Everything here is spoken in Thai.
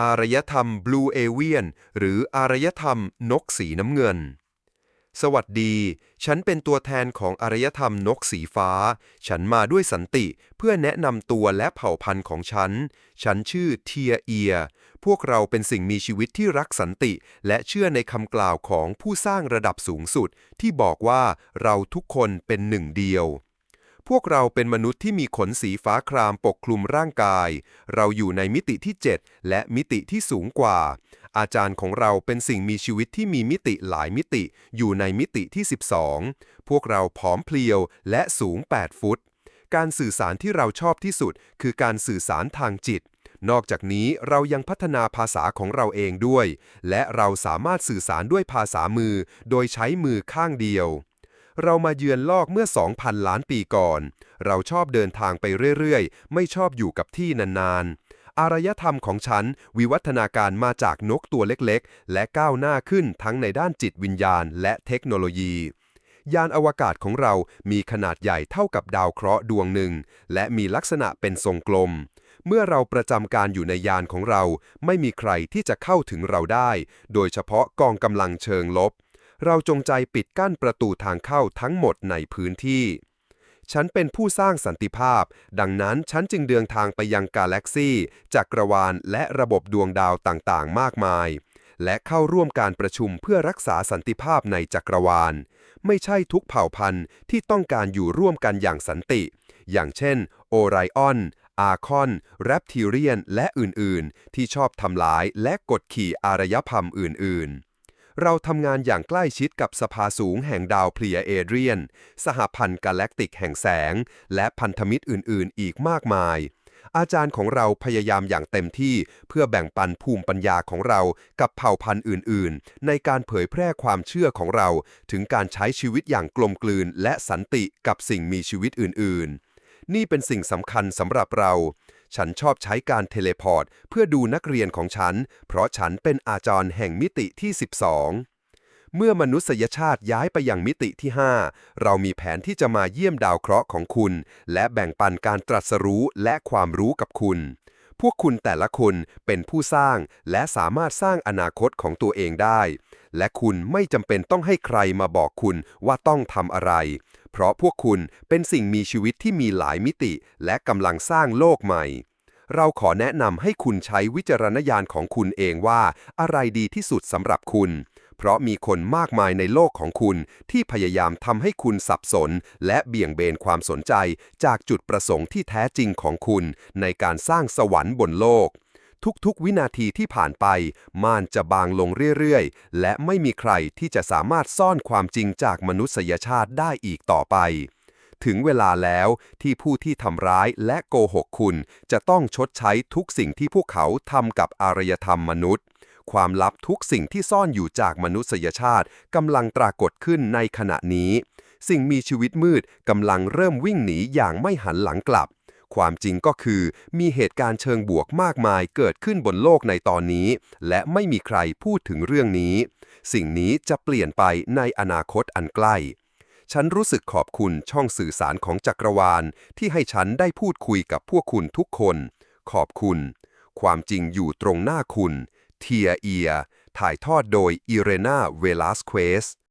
อารยธรรม Blue Avian หรืออารยธรรมนกสีน้ำเงิน สวัสดี ฉันเป็นตัวแทนของอารยธรรมนกสีฟ้า ฉันมาด้วยสันติเพื่อแนะนำตัวและเผ่าพันธุ์ของฉัน ฉันชื่อเทียเอีย พวกเราเป็นสิ่งมีชีวิตที่รักสันติ และเชื่อในคำกล่าวของผู้สร้างระดับสูงสุด ที่บอกว่าเราทุกคนเป็นหนึ่งเดียว พวกเราเป็นมนุษย์ที่มีขนสีฟ้าครามปกคลุมร่างกาย เราอยู่ในมิติที่ 7 และมิติที่สูงกว่า อาจารย์ของเราเป็นสิ่งมีชีวิตที่มีมิติหลายมิติ อยู่ในมิติที่ 12 พวกเราผอมเพรียวและสูง 8 ฟุต การสื่อสารที่เราชอบที่สุด คือการสื่อสารทางจิต นอกจากนี้เรายังพัฒนาภาษาของเราเองด้วย และเราสามารถสื่อสารด้วยภาษามือ โดยใช้มือข้างเดียว เรามาเยือนโลกเมื่อ 2,000 ล้านปีก่อน เราชอบเดินทางไปเรื่อยๆ ไม่ชอบอยู่กับที่นานๆ อารยธรรมของฉันวิวัฒนาการมาจากนกตัวเล็กๆ และก้าวหน้าขึ้นทั้งในด้านจิตวิญญาณและเทคโนโลยี ยานอวกาศของเรามีขนาดใหญ่เท่ากับดาวเคราะห์ดวงหนึ่ง และมีลักษณะเป็นทรงกลมเมื่อเราประจำการอยู่ในยานของเรา ไม่มีใครที่จะเข้าถึงเราได้ โดยเฉพาะกองกำลังเชิงลบ เราจงใจปิดกั้นประตูทางเข้าทั้งหมดในพื้นที่ ฉันเป็นผู้สร้างสันติภาพ ดังนั้นฉันจึงเดินทางไปยังกาแล็กซี่จักรวาลและระบบดวงดาวต่างๆ มากมาย และเข้าร่วมการประชุมเพื่อรักษาสันติภาพในจักรวาล ไม่ใช่ทุกเผ่าพันธุ์ที่ต้องการอยู่ร่วมกันอย่างสันติ อย่างเช่น โอไรออนอาคอน แรปทิเรียน และอื่น ๆ ที่ชอบทำลายและกดขี่อารยธรรมอื่น ๆ เราทำงานอย่างใกล้ชิดกับสภาสูงแห่งดาวเพลียเอเดรียน สหพันธ์กาแล็กติกแห่งแสง และพันธมิตรอื่น ๆ อีกมากมาย อาจารย์ของเราพยายามอย่างเต็มที่เพื่อแบ่งปันภูมิปัญญาของเรากับเผ่าพันธุ์อื่น ๆ ในการเผยแพร่ความเชื่อของเรา ถึงการใช้ชีวิตอย่างกลมกลืน และสันติกับสิ่งมีชีวิตอื่น ๆ นี่เป็นสิ่งสำคัญสำหรับเรา ฉันชอบใช้การเทเลพอร์ตเพื่อดูนักเรียนของฉัน เพราะฉันเป็นอาจารย์แห่งมิติที่ 12เมื่อมนุษยชาติย้ายไปยังมิติที่ 5 เรามีแผนที่จะมาเยี่ยมดาวเคราะห์ของคุณ และแบ่งปันการตรัสรู้และความรู้กับคุณ พวกคุณแต่ละคนเป็นผู้สร้างและสามารถสร้างอนาคตของตัวเองได้ และคุณไม่จำเป็นต้องให้ใครมาบอกคุณว่าต้องทำอะไร เพราะพวกคุณเป็นสิ่งมีชีวิตที่มีหลายมิติ และกำลังสร้างโลกใหม่ เราขอแนะนำให้คุณใช้วิจารณญาณของคุณเองว่า อะไรดีที่สุดสำหรับคุณ เพราะมีคนมากมายในโลกของคุณ ที่พยายามทำให้คุณสับสน และเบี่ยงเบนความสนใจ จากจุดประสงค์ที่แท้จริงของคุณ ในการสร้างสวรรค์บนโลก ทุกๆ วินาทีที่ผ่านไป ม่านจะบางลงเรื่อยๆ และไม่มีใครที่จะสามารถซ่อนความจริงจากมนุษยชาติได้อีกต่อไปถึงเวลาแล้วที่ผู้ที่ทำร้ายและโกหกคุณ จะต้องชดใช้ทุกสิ่งที่พวกเขาทำกับอารยธรรมมนุษย์ ความลับทุกสิ่งที่ซ่อนอยู่จากมนุษยชาติกำลังปรากฏขึ้นในขณะนี้ สิ่งมีชีวิตมืดกำลังเริ่มวิ่งหนีอย่างไม่หันหลังกลับ ความจริงก็คือมีเหตุการณ์เชิงบวกมากมายเกิดขึ้นบนโลกในตอนนี้ และไม่มีใครพูดถึงเรื่องนี้ สิ่งนี้จะเปลี่ยนไปในอนาคตอันใกล้ฉันรู้สึกขอบคุณช่องสื่อสารของจักรวาล ที่ให้ฉันได้พูดคุยกับพวกคุณทุกคน ขอบคุณ ความจริงอยู่ตรงหน้าคุณ เทียเอีย ถ่ายทอดโดยอิเรนาเวลาสเควส